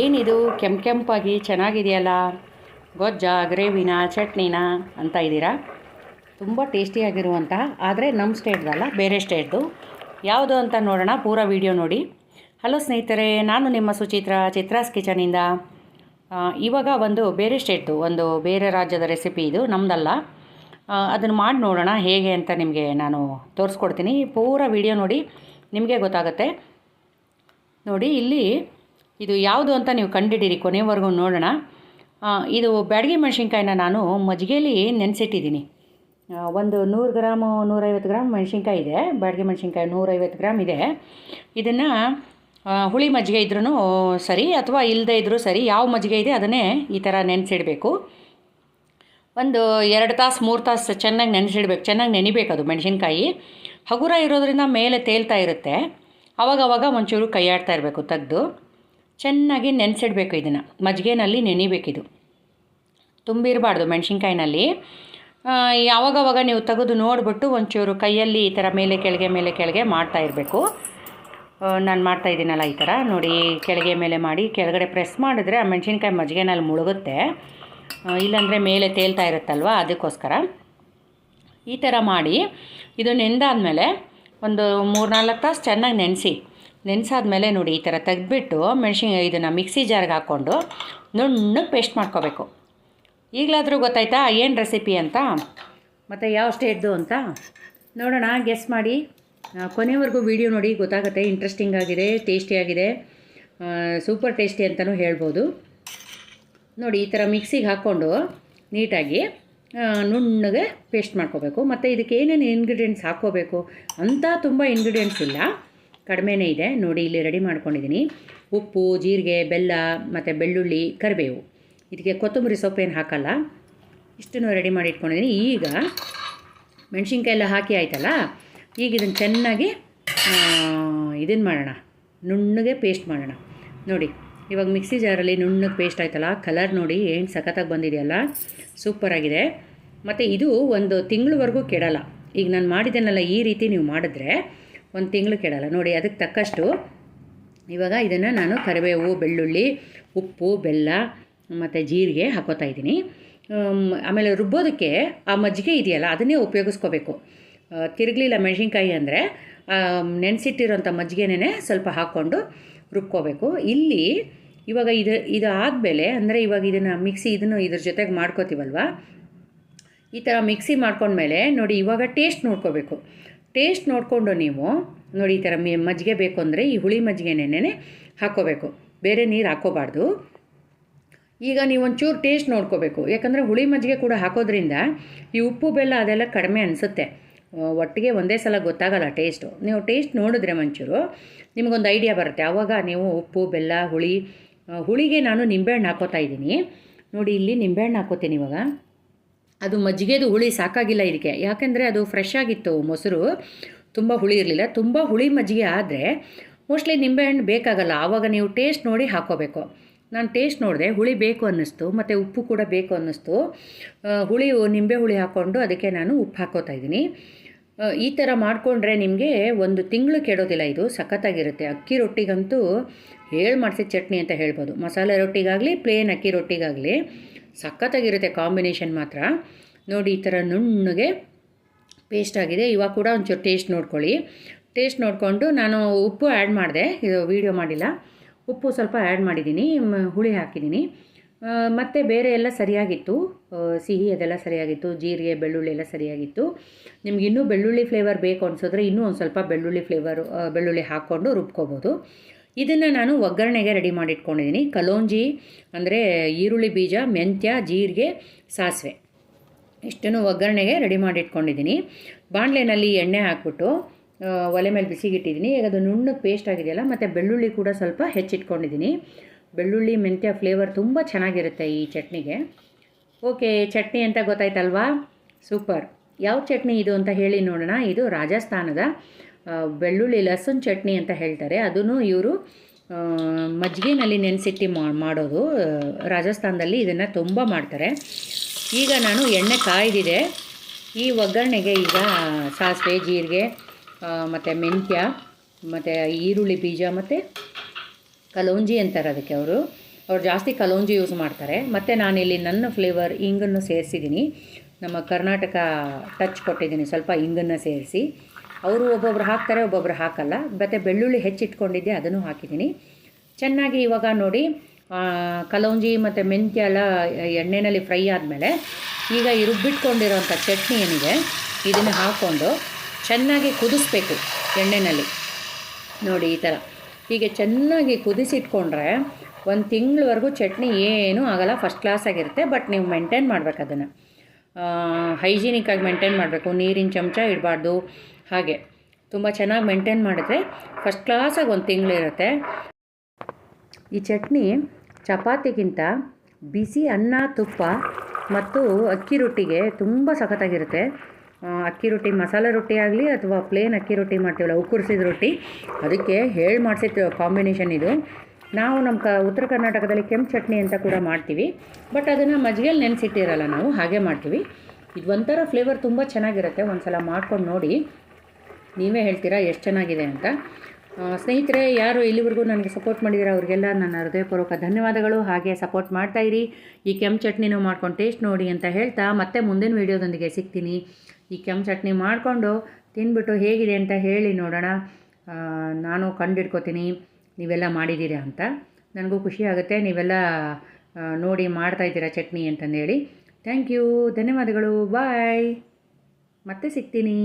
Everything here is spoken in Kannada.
ಏನಿದು? ಕೆಂಪು ಕೆಂಪಾಗಿ ಚೆನ್ನಾಗಿದೆಯಲ್ಲ? ಗೊಜ್ಜ, ಗ್ರೇವಿನ, ಚಟ್ನಿನ ಅಂತ ಇದ್ದೀರಾ? ತುಂಬ ಟೇಸ್ಟಿಯಾಗಿರುವಂತಹ ಆದರೆ ನಮ್ಮ ಸ್ಟೇಟ್ದಲ್ಲ ಬೇರೆ ಸ್ಟೇಟ್ದು. ಯಾವುದು ಅಂತ ನೋಡೋಣ, ಪೂರ ವಿಡಿಯೋ ನೋಡಿ. ಹಲೋ ಸ್ನೇಹಿತರೆ, ನಾನು ನಿಮ್ಮ ಸುಚಿತ್ರ, ಚಿತ್ರಾಸ್ ಕಿಚನಿಂದ. ಇವಾಗ ಒಂದು ಬೇರೆ ಸ್ಟೇಟ್ದು, ಒಂದು ಬೇರೆ ರಾಜ್ಯದ ರೆಸಿಪಿ ಇದು ನಮ್ಮದಲ್ಲ ಅದನ್ನು ಮಾಡಿ ನೋಡೋಣ, ಹೇಗೆ ಅಂತ ನಿಮಗೆ ನಾನು ತೋರಿಸ್ಕೊಡ್ತೀನಿ. ಪೂರ ವಿಡಿಯೋ ನೋಡಿ, ನಿಮಗೆ ಗೊತ್ತಾಗುತ್ತೆ. ನೋಡಿ, ಇಲ್ಲಿ ಇದು ಯಾವುದು ಅಂತ ನೀವು ಕಂಡಿಡೀರಿ ಕೊನೆವರೆಗೂ ನೋಡೋಣ. ಇದು ಬ್ಯಾಡಗಿ ಮೆಣಸಿನ್ಕಾಯಿನ ನಾನು ಮಜ್ಜಿಗೆಯಲ್ಲಿ ನೆನೆಸಿಟ್ಟಿದ್ದೀನಿ. ಒಂದು ನೂರು ಗ್ರಾಮು ನೂರೈವತ್ತು ಗ್ರಾಮ್ ಮೆಣಸಿನ್ಕಾಯಿ ಇದೆ, ಬ್ಯಾಡಗಿ ಮೆಣಸಿನ್ಕಾಯಿ ನೂರೈವತ್ತು ಗ್ರಾಮ್ ಇದೆ. ಇದನ್ನು ಹುಳಿ ಮಜ್ಜಿಗೆ ಇದ್ರೂ ಸರಿ, ಅಥವಾ ಇಲ್ಲದೇ ಇದ್ದರೂ ಸರಿ, ಯಾವ ಮಜ್ಜಿಗೆ ಇದೆ ಅದನ್ನೇ ಈ ಥರ ನೆನೆಸಿಡಬೇಕು. ಒಂದು ಎರಡು ತಾಸು, ಮೂರು ತಾಸು ಚೆನ್ನಾಗಿ ನೆನೆಸಿಡ್ಬೇಕು, ಚೆನ್ನಾಗಿ ನೆನಿಬೇಕು ಅದು ಮೆಣಸಿನ್ಕಾಯಿ. ಹಗುರ ಇರೋದ್ರಿಂದ ಮೇಲೆ ತೇಲ್ತಾ ಇರುತ್ತೆ. ಅವಾಗ ಅವಾಗ ಒಂಚೂರು ಕೈಯಾಡ್ತಾ ಇರಬೇಕು ತೆಗೆದು. ಚೆನ್ನಾಗಿ ನೆನೆಸಿಡಬೇಕು ಇದನ್ನು. ಮಜ್ಜಿಗೆನಲ್ಲಿ ನೆನಿಬೇಕಿದು ತುಂಬಿರಬಾರ್ದು ಮೆಣಸಿನ್ಕಾಯಿನಲ್ಲಿ. ಯಾವಾಗವಾಗ ನೀವು ತೆಗೆದು ನೋಡಿಬಿಟ್ಟು ಒಂಚೂರು ಕೈಯಲ್ಲಿ ಈ ಥರ ಮೇಲೆ ಕೆಳಗೆ ಮೇಲೆ ಕೆಳಗೆ ಮಾಡ್ತಾ ಇರಬೇಕು. ನಾನು ಮಾಡ್ತಾ ಇದ್ದೀನಲ್ಲ ಈ ಥರ. ನೋಡಿ, ಕೆಳಗೆ ಮೇಲೆ ಮಾಡಿ ಕೆಳಗಡೆ ಪ್ರೆಸ್ ಮಾಡಿದ್ರೆ ಆ ಮೆಣಸಿನ್ಕಾಯಿ ಮಜ್ಜಿಗೆನಲ್ಲಿ ಮುಳುಗುತ್ತೆ. ಇಲ್ಲಾಂದರೆ ಮೇಲೆ ತೇಲ್ತಾ ಇರುತ್ತಲ್ವ? ಅದಕ್ಕೋಸ್ಕರ. ಈ ಥರ ಮಾಡಿ ಇದು ನೆಂದಾದಮೇಲೆ ಒಂದು ಮೂರ್ನಾಲ್ಕು ತಾಸು ಚೆನ್ನಾಗಿ ನೆನೆಸಿ. ನೆನೆಸಾದ್ಮೇಲೆ ನೋಡಿ ಈ ಥರ ತೆಗೆದ್ಬಿಟ್ಟು ಮೆಣಸಿನ ಇದನ್ನು ಮಿಕ್ಸಿ ಜಾರ್ಗೆ ಹಾಕ್ಕೊಂಡು ನುಣ್ಣಗೆ ಪೇಸ್ಟ್ ಮಾಡ್ಕೋಬೇಕು. ಈಗಲಾದರೂ ಗೊತ್ತಾಯ್ತಾ ಏನು ರೆಸಿಪಿ ಅಂತ? ಮತ್ತು ಯಾವ ಸ್ಟೇಟ್ದು ಅಂತ? ನೋಡೋಣ, ಗೆಸ್ ಮಾಡಿ. ಕೊನೆವರೆಗೂ ವಿಡಿಯೋ ನೋಡಿ, ಗೊತ್ತಾಗುತ್ತೆ ಇಂಟ್ರೆಸ್ಟಿಂಗ್ ಆಗಿದೆ ಟೇಸ್ಟಿಯಾಗಿದೆ ಸೂಪರ್ ಟೇಸ್ಟಿ ಅಂತಲೂ ಹೇಳ್ಬೋದು. ನೋಡಿ, ಈ ಥರ ಮಿಕ್ಸಿಗೆ ಹಾಕ್ಕೊಂಡು ನೀಟಾಗಿ ನುಣ್ಣಗೆ ಪೇಸ್ಟ್ ಮಾಡ್ಕೋಬೇಕು. ಮತ್ತು ಇದಕ್ಕೆ ಏನೇನು ಇಂಗ್ರೀಡಿಯೆಂಟ್ಸ್ ಹಾಕ್ಕೋಬೇಕು ಅಂತ ತುಂಬ ಇಂಗ್ರೀಡಿಯೆಂಟ್ಸ್ ಇಲ್ಲ. ಕಡಿಮೆನೇ ಇದೆ. ನೋಡಿ, ಇಲ್ಲಿ ರೆಡಿ ಮಾಡ್ಕೊಂಡಿದ್ದೀನಿ. ಉಪ್ಪು, ಜೀರಿಗೆ, ಬೆಲ್ಲ, ಮತ್ತು ಬೆಳ್ಳುಳ್ಳಿ, ಕರಿಬೇವು. ಇದಕ್ಕೆ ಕೊತ್ತಂಬರಿ ಸೊಪ್ಪೇನು ಹಾಕಲ್ಲ. ಇಷ್ಟನ್ನು ರೆಡಿ ಮಾಡಿ ಇಟ್ಕೊಂಡಿದ್ದೀನಿ. ಈಗ ಮೆಣಸಿನ್ಕಾಯಿ ಎಲ್ಲ ಹಾಕಿ ಆಯ್ತಲ್ಲ? ಈಗ ಇದನ್ನು ಚೆನ್ನಾಗಿ ಇದನ್ನು ಮಾಡೋಣ. ನುಣ್ಣಗೆ ಪೇಸ್ಟ್ ಮಾಡೋಣ. ನೋಡಿ, ಇವಾಗ ಮಿಕ್ಸಿ ಜಾರಲ್ಲಿ ನುಣ್ಣಗೆ ಪೇಸ್ಟ್ ಆಯ್ತಲ್ಲ? ಕಲರ್ ನೋಡಿ, ಏನು ಸಖತ್ತಾಗಿ ಬಂದಿದೆಯಲ್ಲ? ಸೂಪರಾಗಿದೆ ಮತ್ತು ಇದು ಒಂದು ತಿಂಗಳವರೆಗೂ ಕೆಡಲ್ಲ. ಈಗ ನಾನು ಮಾಡಿದ್ದೇನಲ್ಲ ಈ ರೀತಿ ನೀವು ಮಾಡಿದ್ರೆ ಒಂದು ತಿಂಗಳು ಕೆಡಲ್ಲ. ನೋಡಿ ಅದಕ್ಕೆ ತಕ್ಕಷ್ಟು ಇವಾಗ ಇದನ್ನು ನಾನು ಕರಿಬೇವು, ಬೆಳ್ಳುಳ್ಳಿ, ಉಪ್ಪು, ಬೆಲ್ಲ, ಮತ್ತು ಜೀರಿಗೆ ಹಾಕೋತಾ ಇದ್ದೀನಿ. ಆಮೇಲೆ ರುಬ್ಬೋದಕ್ಕೆ ಆ ಮಜ್ಜಿಗೆ ಇದೆಯಲ್ಲ, ಅದನ್ನೇ ಉಪಯೋಗಿಸ್ಕೋಬೇಕು. ತಿರುಗಲಿಲ್ಲ ಮೆಣಸಿನ್ಕಾಯಿ ಅಂದರೆ ನೆನೆಸಿಟ್ಟಿರೋಂಥ ಮಜ್ಜಿಗೆನೇ ಸ್ವಲ್ಪ ಹಾಕ್ಕೊಂಡು ರುಬ್ಕೋಬೇಕು. ಇಲ್ಲಿ ಇವಾಗ ಇದು ಇದು ಆದಮೇಲೆ ಅಂದರೆ ಇವಾಗ ಇದನ್ನು ಮಿಕ್ಸಿ ಇದನ್ನು ಇದ್ರ ಜೊತೆಗೆ ಮಾಡ್ಕೋತೀವಲ್ವ? ಈ ಥರ ಮಿಕ್ಸಿ ಮಾಡ್ಕೊಂಡ್ಮೇಲೆ ನೋಡಿ, ಇವಾಗ ಟೇಸ್ಟ್ ನೋಡ್ಕೋಬೇಕು. ಟೇಸ್ಟ್ ನೋಡಿಕೊಂಡು ನೀವು ನೋಡಿ ಈ ಥರ ಮಜ್ಜಿಗೆ ಬೇಕು ಅಂದರೆ ಈ ಹುಳಿ ಮಜ್ಜಿಗೆನೇ ಹಾಕ್ಕೋಬೇಕು. ಬೇರೆ ನೀರು ಹಾಕ್ಕೋಬಾರ್ದು. ಈಗ ನೀವು ಒಂಚೂರು ಟೇಸ್ಟ್ ನೋಡ್ಕೋಬೇಕು. ಯಾಕಂದರೆ ಹುಳಿ ಮಜ್ಜಿಗೆ ಕೂಡ ಹಾಕೋದ್ರಿಂದ ಈ ಉಪ್ಪು ಬೆಲ್ಲ ಅದೆಲ್ಲ ಕಡಿಮೆ ಅನಿಸುತ್ತೆ. ಒಟ್ಟಿಗೆ ಒಂದೇ ಸಲ ಗೊತ್ತಾಗಲ್ಲ ಟೇಸ್ಟು. ನೀವು ಟೇಸ್ಟ್ ನೋಡಿದ್ರೆ ಒಂಚೂರು ನಿಮಗೊಂದು ಐಡಿಯಾ ಬರುತ್ತೆ. ಆವಾಗ ನೀವು ಉಪ್ಪು, ಬೆಲ್ಲ, ಹುಳಿ ಹುಳಿಗೆ ನಾನು ನಿಂಬೆಹಣ್ಣು ಹಾಕೋತಾ ಇದ್ದೀನಿ. ನೋಡಿ ಇಲ್ಲಿ ನಿಂಬೆಹಣ್ಣು ಹಾಕೋತೀನಿ ಇವಾಗ. ಅದು ಮಜ್ಜಿಗೆದು ಹುಳಿ ಸಾಕಾಗಿಲ್ಲ ಇದಕ್ಕೆ. ಯಾಕೆಂದರೆ ಅದು ಫ್ರೆಶ್ ಆಗಿತ್ತು ಮೊಸರು. ತುಂಬ ಹುಳಿ ಇರಲಿಲ್ಲ. ತುಂಬ ಹುಳಿ ಮಜ್ಜಿಗೆ ಆದರೆ ಮೋಸ್ಟ್ಲಿ ನಿಂಬೆಹಣ್ಣು ಬೇಕಾಗಲ್ಲ. ಆವಾಗ ನೀವು ಟೇಸ್ಟ್ ನೋಡಿ ಹಾಕೋಬೇಕು ನಾನು ಟೇಸ್ಟ್ ನೋಡಿದೆ, ಹುಳಿ ಬೇಕು ಅನ್ನಿಸ್ತು, ಮತ್ತು ಉಪ್ಪು ಕೂಡ ಬೇಕು ಅನ್ನಿಸ್ತು. ಹುಳಿ, ನಿಂಬೆ ಹುಳಿ ಹಾಕ್ಕೊಂಡು ಅದಕ್ಕೆ ನಾನು ಉಪ್ಪು ಹಾಕೋತಾ ಇದ್ದೀನಿ. ಈ ಥರ ಮಾಡಿಕೊಂಡ್ರೆ ನಿಮಗೆ ಒಂದು ತಿಂಗಳು ಕೆಡೋದಿಲ್ಲ ಇದು. ಸಖತ್ತಾಗಿರುತ್ತೆ. ಅಕ್ಕಿ ರೊಟ್ಟಿಗಂತೂ ಹೇಳಿ ಮಾಡಿಸಿದ ಚಟ್ನಿ ಅಂತ ಹೇಳ್ಬೋದು. ಮಸಾಲೆ ರೊಟ್ಟಿಗಾಗಲಿ ಪ್ಲೇನ್ ಅಕ್ಕಿ ರೊಟ್ಟಿಗಾಗಲಿ. ಸಖತ್ತಾಗಿರುತ್ತೆ ಕಾಂಬಿನೇಷನ್ ಮಾತ್ರ. ನೋಡಿ, ಈ ಥರ ನುಣ್ಣಗೆ ಪೇಸ್ಟ್ ಆಗಿದೆ. ಇವಾಗ ಕೂಡ ಒಂಚೂರು ಟೇಸ್ಟ್ ನೋಡ್ಕೊಳ್ಳಿ. ಟೇಸ್ಟ್ ನೋಡಿಕೊಂಡು ನಾನು ಉಪ್ಪು ಆ್ಯಡ್ ಮಾಡಿದೆ. ಇದು ವೀಡಿಯೋ ಮಾಡಿಲ್ಲ. ಉಪ್ಪು ಸ್ವಲ್ಪ ಆ್ಯಡ್ ಮಾಡಿದ್ದೀನಿ. ಹುಳಿ ಹಾಕಿದ್ದೀನಿ. ಮತ್ತು ಬೇರೆ ಎಲ್ಲ ಸರಿಯಾಗಿತ್ತು. ಸಿಹಿ ಅದೆಲ್ಲ ಸರಿಯಾಗಿತ್ತು. ಜೀರಿಗೆ, ಬೆಳ್ಳುಳ್ಳಿ ಎಲ್ಲ ಸರಿಯಾಗಿತ್ತು. ನಿಮ್ಗೆ ಇನ್ನೂ ಬೆಳ್ಳುಳ್ಳಿ ಫ್ಲೇವರ್ ಬೇಕು ಅನಿಸಿದ್ರೆ ಇನ್ನೂ ಒಂದು ಸ್ವಲ್ಪ ಬೆಳ್ಳುಳ್ಳಿ ಫ್ಲೇವರು ಬೆಳ್ಳುಳ್ಳಿ ಹಾಕ್ಕೊಂಡು ರುಬ್ಕೋಬೋದು. ಇದನ್ನು ನಾನು ಒಗ್ಗರಣೆಗೆ ರೆಡಿ ಮಾಡಿಟ್ಕೊಂಡಿದ್ದೀನಿ ಕಲೋಂಜಿ, ಅಂದರೆ ಈರುಳ್ಳಿ ಬೀಜ, ಮೆಂತ್ಯ, ಜೀರಿಗೆ, ಸಾಸಿವೆ. ಇಷ್ಟನ್ನು ಒಗ್ಗರಣೆಗೆ ರೆಡಿ ಮಾಡಿಟ್ಕೊಂಡಿದ್ದೀನಿ ಬಾಣಲೆನಲ್ಲಿ ಎಣ್ಣೆ ಹಾಕ್ಬಿಟ್ಟು ಒಲೆ ಮೇಲೆ ಬಿಸಿಗಿಟ್ಟಿದ್ದೀನಿ ಈಗ ಅದು ನುಣ್ಣಗೆ ಪೇಸ್ಟ್ ಆಗಿದೆಯಲ್ಲ, ಮತ್ತು ಬೆಳ್ಳುಳ್ಳಿ ಕೂಡ ಸ್ವಲ್ಪ ಹೆಚ್ಚಿಟ್ಕೊಂಡಿದ್ದೀನಿ ಬೆಳ್ಳುಳ್ಳಿ, ಮೆಂತ್ಯ ಫ್ಲೇವರ್ ತುಂಬ ಚೆನ್ನಾಗಿರುತ್ತೆ ಈ ಚಟ್ನಿಗೆ. ಓಕೆ, ಚಟ್ನಿ ಅಂತ ಗೊತ್ತಾಯ್ತಲ್ವಾ? ಸೂಪರ್. ಯಾವ ಚಟ್ನಿ ಇದು ಅಂತ ಹೇಳಿ ನೋಡೋಣ. ಇದು ರಾಜಸ್ಥಾನದ ಬೆಳ್ಳುಳ್ಳಿ ಲಸನ್ ಚಟ್ನಿ ಅಂತ ಹೇಳ್ತಾರೆ. ಅದನ್ನು ಇವರು ಮಜ್ಜಿಗೆನಲ್ಲಿ ನೆನೆಸಿಟ್ಟು ಮಾಡೋದು. ರಾಜಸ್ಥಾನದಲ್ಲಿ ಇದನ್ನು ತುಂಬ ಮಾಡ್ತಾರೆ. ಈಗ ನಾನು ಎಣ್ಣೆ ಕಾಯ್ದಿದೆ. ಈ ಒಗ್ಗರಣೆಗೆ ಈಗ ಸಾಸಿವೆ, ಜೀರಿಗೆ ಮತ್ತು ಮೆಂತ್ಯ, ಮತ್ತು ಈರುಳ್ಳಿ ಬೀಜ, ಮತ್ತು ಕಲೌಂಜಿ ಅಂತಾರೆ ಅದಕ್ಕೆ ಅವರು. ಅವ್ರು ಜಾಸ್ತಿ ಕಲೌಂಜಿ ಯೂಸ್ ಮಾಡ್ತಾರೆ. ಮತ್ತು ನಾನಿಲ್ಲಿ ನನ್ನ ಫ್ಲೇವರ್ ಇಂಗನ್ನು ಸೇರಿಸಿದ್ದೀನಿ. ನಮ್ಮ ಕರ್ನಾಟಕ ಟಚ್ ಕೊಟ್ಟಿದ್ದೀನಿ. ಸ್ವಲ್ಪ ಇಂಗನ್ನು ಸೇರಿಸಿ. ಅವರು ಒಬ್ಬೊಬ್ರು ಹಾಕ್ತಾರೆ, ಒಬ್ಬೊಬ್ರು ಹಾಕಲ್ಲ. ಮತ್ತು ಬೆಳ್ಳುಳ್ಳಿ ಹೆಚ್ಚಿಟ್ಕೊಂಡಿದ್ದೆ, ಅದನ್ನು ಹಾಕಿದ್ದೀನಿ. ಚೆನ್ನಾಗಿ ಇವಾಗ ನೋಡಿ ಕಲೌಂಜಿ ಮತ್ತು ಮೆಂತ್ಯ ಎಲ್ಲ ಎಣ್ಣೆಯಲ್ಲಿ ಫ್ರೈ ಆದಮೇಲೆ ಈಗ ಈ ರುಬ್ಬಿಟ್ಕೊಂಡಿರೋಂಥ ಚಟ್ನಿ ಏನಿದೆ, ಇದನ್ನು ಹಾಕ್ಕೊಂಡು ಚೆನ್ನಾಗಿ ಕುದಿಸ್ಬೇಕು ಎಣ್ಣೆಯಲ್ಲಿ ನೋಡಿ ಈ ಥರ. ಹೀಗೆ ಚೆನ್ನಾಗಿ ಕುದಿಸಿಟ್ಕೊಂಡ್ರೆ ಒಂದು ತಿಂಗಳವರೆಗೂ ಚಟ್ನಿ ಏನೂ ಆಗಲ್ಲ ಫಸ್ಟ್ ಕ್ಲಾಸಾಗಿರುತ್ತೆ ಬಟ್ ನೀವು ಮೇಂಟೈನ್ ಮಾಡ್ಬೇಕು ಅದನ್ನು. ಹೈಜೀನಿಕ್ಕಾಗಿ ಮೇಂಟೈನ್ ಮಾಡಬೇಕು. ನೀರಿನ ಚಮಚ ಇಡಬಾರ್ದು. ಹಾಗೆ. ತುಂಬ ಚೆನ್ನಾಗಿ ಮೇಂಟೈನ್ ಮಾಡಿದ್ರೆ ಫಸ್ಟ್ ಕ್ಲಾಸಾಗಿ ಒಂದು ತಿಂಗಳಿರುತ್ತೆ ಈ ಚಟ್ನಿ ಚಪಾತಿಗಿಂತ ಬಿಸಿ ಅನ್ನ, ತುಪ್ಪ ಮತ್ತು ಅಕ್ಕಿ ರೊಟ್ಟಿಗೆ ತುಂಬ ಸಖತ್ತಾಗಿರುತ್ತೆ. ಅಕ್ಕಿ ರೊಟ್ಟಿ ಮಸಾಲೆ ರೊಟ್ಟಿ ಆಗಲಿ ಅಥವಾ ಪ್ಲೇನ್ ಅಕ್ಕಿ ರೊಟ್ಟಿ ಮಾಡ್ತೀವಲ್ಲ, ಉಕ್ಕುರಿಸಿದ ರೊಟ್ಟಿ, ಅದಕ್ಕೆ ಹೇಳಿ ಮಾಡಿಸಿದ ಕಾಂಬಿನೇಷನ್ ಇದು. ನಾವು ನಮ್ಮ ಕ, ಉತ್ತರ ಕರ್ನಾಟಕದಲ್ಲಿ ಕೆಂಪು ಚಟ್ನಿ ಅಂತ ಕೂಡ ಮಾಡ್ತೀವಿ. ಬಟ್ ಅದನ್ನು ಮಜ್ಜಿಗೆಯಲ್ಲಿ ನೆನೆಸಿಟ್ಟಿರಲ್ಲ ನಾವು, ಹಾಗೆ ಮಾಡ್ತೀವಿ. ಇದು ಒಂಥರ ಫ್ಲೇವರ್ ತುಂಬ ಚೆನ್ನಾಗಿರುತ್ತೆ. ಒಂದು ಸಲ ಮಾಡ್ಕೊಂಡು ನೋಡಿ. ನೀವೇ ಹೇಳ್ತೀರಾ, ಎಷ್ಟು ಚೆನ್ನಾಗಿದೆ ಅಂತ. ಸ್ನೇಹಿತರೆ, ಯಾರು ಇಲ್ಲಿವರೆಗೂ ನನಗೆ ಸಪೋರ್ಟ್ ಮಾಡಿದ್ದೀರಾ ಅವ್ರಿಗೆಲ್ಲ ನನ್ನ ಹೃದಯಪೂರ್ವಕ ಧನ್ಯವಾದಗಳು. ಹಾಗೆ ಸಪೋರ್ಟ್ ಮಾಡ್ತಾಯಿರಿ ಈ ಕೆಂಪು ಚಟ್ನಿನೂ ಮಾಡ್ಕೊಂಡು ಟೇಸ್ಟ್ ನೋಡಿ ಅಂತ ಹೇಳ್ತಾ ಮತ್ತೆ ಮುಂದಿನ ವೀಡಿಯೋದೊಂದಿಗೆ ಸಿಗ್ತೀನಿ. ಈ ಕೆಂಪು ಚಟ್ನಿ ಮಾಡಿಕೊಂಡು ತಿನ್ಬಿಟ್ಟು ಹೇಗಿದೆ ಅಂತ ಹೇಳಿ ನೋಡೋಣ. ನಾನು ಕಂಡಿಡ್ಕೋತೀನಿ. ನೀವೆಲ್ಲ ಮಾಡಿದ್ದೀರಿ ಅಂತ. ನನಗೂ ಖುಷಿ ಆಗುತ್ತೆ. ನೀವೆಲ್ಲ ನೋಡಿ ನೋಡಿ ಮಾಡ್ತಾಯಿದ್ದೀರಾ ಚಟ್ನಿ ಅಂತಂದೇಳಿ. ಥ್ಯಾಂಕ್ ಯು ಧನ್ಯವಾದಗಳು. ಬಾಯ್ ಮತ್ತೆ ಸಿಗ್ತೀನಿ.